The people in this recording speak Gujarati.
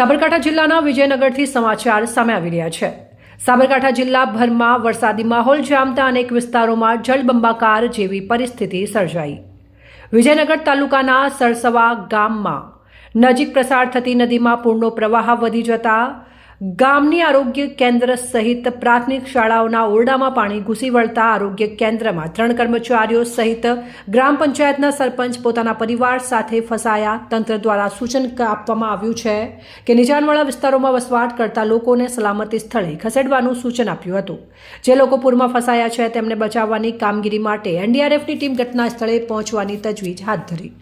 સાબરકાંઠા જિલ્લાના વિજયનગરથી સમાચાર સામે આવી રહ્યા છે. સાબરકાંઠા જિલ્લાભરમાં વરસાદી માહોલ જામતા અનેક વિસ્તારોમાં જળબંબાકાર જેવી પરિસ્થિતિ સર્જાઈ. વિજયનગર તાલુકાના સરસવા ગામમાં નજીક પ્રસાર થતી નદીમાં પૂરનો પ્રવાહ વધી જતા ગામની આરોગ્ય કેન્દ્ર સહિત પ્રાથમિક શાળાઓના ઓરડામાં પાણી ઘૂસી વળતા આરોગ્ય કેન્દ્રમાં ત્રણ કર્મચારીઓ સહિત ગ્રામ પંચાયતના સરપંચ પોતાના પરિવાર સાથે ફસાયા. તંત્ર દ્વારા સૂચન આપવામાં આવ્યું છે કે નીચાણવાળા વિસ્તારોમાં વસવાટ કરતા લોકોને સલામતી સ્થળે ખસેડવાનું સૂચન આપ્યું હતું. જે લોકો પૂરમાં ફસાયા છે તેમને બચાવવાની કામગીરી માટે એનડીઆરએફની ટીમ ઘટના સ્થળે પહોંચવાની તજવીજ હાથ ધરી.